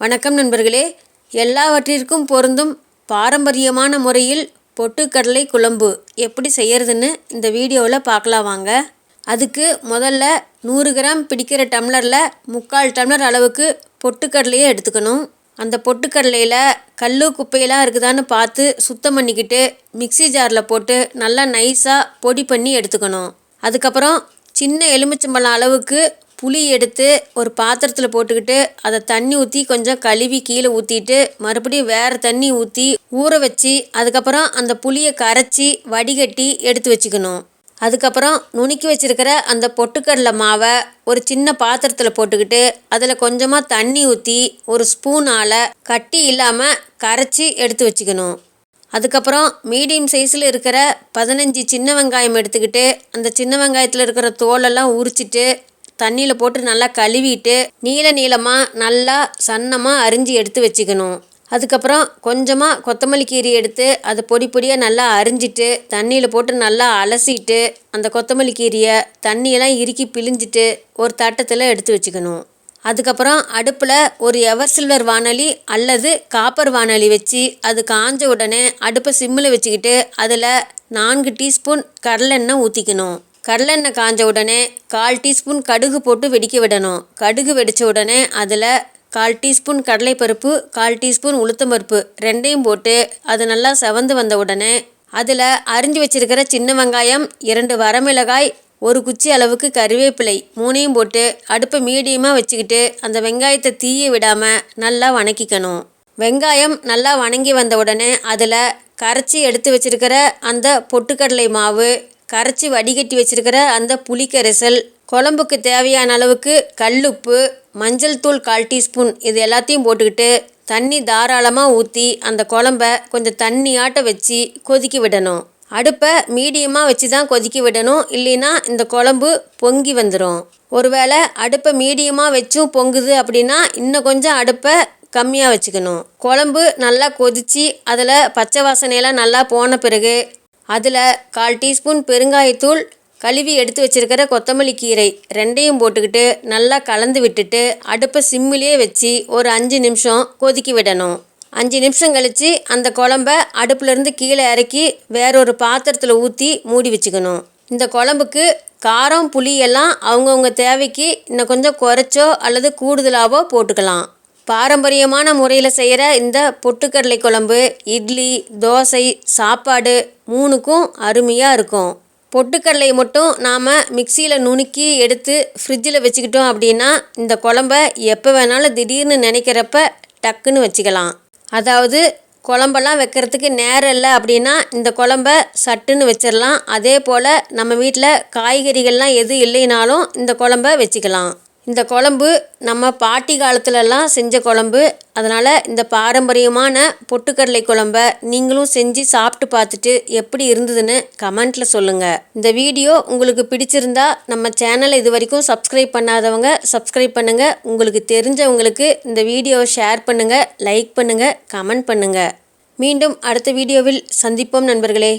வணக்கம் நண்பர்களே. எல்லாவற்றிற்கும் பொருந்தும் பாரம்பரியமான முறையில் பொட்டுக்கடலை குழம்பு எப்படி செய்யறதுன்னு இந்த வீடியோவில் பார்க்கலாம் வாங்க. அதுக்கு முதல்ல நூறு கிராம் பிடிக்கிற டம்ளரில் முக்கால் டம்ளர் அளவுக்கு பொட்டுக்கடலையே எடுத்துக்கணும். அந்த பொட்டுக்கடலையில் கல் குப்பையெல்லாம் இருக்குதான்னு பார்த்து சுத்தம் பண்ணிக்கிட்டு மிக்ஸி ஜாரில் போட்டு நல்லா நைஸாக பொடி பண்ணி எடுத்துக்கணும். அதுக்கப்புறம் சின்ன எலுமிச்சம்பழம் அளவுக்கு புளி எடுத்து ஒரு பாத்திரத்தில் போட்டுக்கிட்டு அதை தண்ணி ஊற்றி கொஞ்சம் கழுவி கீழே ஊற்றிட்டு மறுபடியும் வேறு தண்ணி ஊற்றி ஊற வச்சு அதுக்கப்புறம் அந்த புளியை கரைச்சி வடிகட்டி எடுத்து வச்சுக்கணும். அதுக்கப்புறம் நுணுக்கி வச்சிருக்கிற அந்த பொட்டுக்கடலை மாவை ஒரு சின்ன பாத்திரத்தில் போட்டுக்கிட்டு அதில் கொஞ்சமாக தண்ணி ஊற்றி ஒரு ஸ்பூனால் கட்டி இல்லாமல் கரைச்சி எடுத்து வச்சுக்கணும். அதுக்கப்புறம் மீடியம் சைஸில் இருக்கிற பதினஞ்சு சின்ன வெங்காயம் எடுத்துக்கிட்டு அந்த சின்ன வெங்காயத்தில் இருக்கிற தோலெல்லாம் உரிச்சிட்டு தண்ணியில் போட்டு நல்லா கழுவிட்டு நீள நீளமாக நல்லா சன்னமாக அரிஞ்சு எடுத்து வச்சுக்கணும். அதுக்கப்புறம் கொஞ்சமாக கொத்தமல்லி கீரி எடுத்து அதை பொடி பொடியாக நல்லா அரிஞ்சிட்டு தண்ணியில் போட்டு நல்லா அலசிட்டு அந்த கொத்தமல்லி கீரையை தண்ணியெல்லாம் இறுக்கி பிழிஞ்சிட்டு ஒரு தட்டத்தில் எடுத்து வச்சுக்கணும். அதுக்கப்புறம் அடுப்பில் ஒரு எவர் சில்வர் வானொலி அல்லது காப்பர் வானொலி வச்சு அது காஞ்ச உடனே அடுப்பை சிம்மில் வச்சுக்கிட்டு அதில் நான்கு டீஸ்பூன் கடலெண்ணெய் ஊற்றிக்கணும் கடலெண்ணெய் காஞ்ச உடனே கால் டீஸ்பூன் கடுகு போட்டு வெடிக்க விடணும். கடுகு வெடித்த உடனே அதில் கால் டீஸ்பூன் கடலைப்பருப்பு கால் டீஸ்பூன் உளுத்தம்பருப்பு ரெண்டையும் போட்டு அது நல்லா செவந்து வந்த உடனே அதில் அரிஞ்சு வச்சிருக்கிற சின்ன வெங்காயம் இரண்டு வரமிளகாய் ஒரு குச்சி அளவுக்கு கருவேப்பிலை மூணையும் போட்டு அடுப்பை மீடியமாக வச்சுக்கிட்டு அந்த வெங்காயத்தை தீய விடாமல் நல்லா வணக்கிக்கணும். வெங்காயம் நல்லா வணங்கி வந்த உடனே அதில் கரைச்சி எடுத்து வச்சிருக்கிற அந்த பொட்டுக்கடலை மாவு கரைச்சி வடிகட்டி வச்சிருக்கிற அந்த புளிக்கரைசல் குழம்புக்கு தேவையான அளவுக்கு கல்லுப்பு மஞ்சள் தூள் கால் டீஸ்பூன் இது எல்லாத்தையும் போட்டுக்கிட்டு தண்ணி தாராளமாக ஊற்றி அந்த குழம்ப கொஞ்சம் தண்ணியாட்ட வச்சு கொதிக்க விடணும். அடுப்பை மீடியமாக வச்சு தான் கொதிக்க விடணும். இல்லைன்னா இந்த குழம்பு பொங்கி வந்துடும் ஒருவேளை அடுப்பை மீடியமாக வச்சும் பொங்குது அப்படின்னா இன்னும் கொஞ்சம் அடுப்பை கம்மியாக வச்சுக்கணும். குழம்பு நல்லா கொதித்து அதில் பச்சை வாசனையெல்லாம் நல்லா போன பிறகு அதில் கால் டீஸ்பூன் பெருங்காயத்தூள் கழுவி எடுத்து வச்சிருக்கிற கொத்தமல்லி கீரை ரெண்டையும் போட்டுக்கிட்டு நல்லா கலந்து விட்டுட்டு அடுப்பை சிம்மிலே வச்சு ஒரு அஞ்சு நிமிஷம் கொதிக்க விடணும். அஞ்சு நிமிஷம் கழித்து அந்த குழம்ப அடுப்புலேருந்து கீழே இறக்கி வேறொரு பாத்திரத்தில் ஊற்றி மூடி வச்சுக்கணும். இந்த குழம்புக்கு காரம் புளி எல்லாம் அவங்கவுங்க தேவைக்கு இன்னும் கொஞ்சம் குறைச்சோ அல்லது கூடுதலாகவோ போட்டுக்கலாம். பாரம்பரியமான முறையில் செய்கிற இந்த பொட்டுக்கடலை குழம்பு இட்லி தோசை சாப்பாடு மூணுக்கும் அருமையாக இருக்கும். பொட்டுக்கடலை மட்டும் நாம் மிக்சியில் நுணுக்கி எடுத்து ஃப்ரிட்ஜில் வச்சுக்கிட்டோம் அப்படின்னா இந்த குழம்ப எப்போ வேணாலும் திடீர்னு நினைக்கிறப்ப டக்குன்னு வச்சுக்கலாம். அதாவது குழம்பெல்லாம் வைக்கிறதுக்கு நேரம் இல்லை அப்படின்னா இந்த குழம்ப சட்டுன்னு வச்சிடலாம் அதே போல் நம்ம வீட்டில் காய்கறிகள்லாம் எதுவும் இல்லைனாலும் இந்த குழம்ப வச்சுக்கலாம். இந்த குழம்பு நம்ம பாட்டி காலத்துலலாம் செஞ்ச குழம்பு. அதனால் இந்த பாரம்பரியமான பொட்டுக்கடலை குழம்ப நீங்களும் செஞ்சு சாப்பிட்டு பார்த்துட்டு எப்படி இருந்ததுன்னு கமெண்ட்டில் சொல்லுங்கள் இந்த வீடியோ உங்களுக்கு பிடிச்சிருந்தா நம்ம சேனலை இது வரைக்கும் சப்ஸ்கிரைப் பண்ணாதவங்க சப்ஸ்கிரைப் பண்ணுங்கள் உங்களுக்கு தெரிஞ்சவங்களுக்கு இந்த வீடியோவை ஷேர் பண்ணுங்கள் லைக் பண்ணுங்கள் கமெண்ட் பண்ணுங்கள் மீண்டும் அடுத்த வீடியோவில் சந்திப்போம் நண்பர்களே.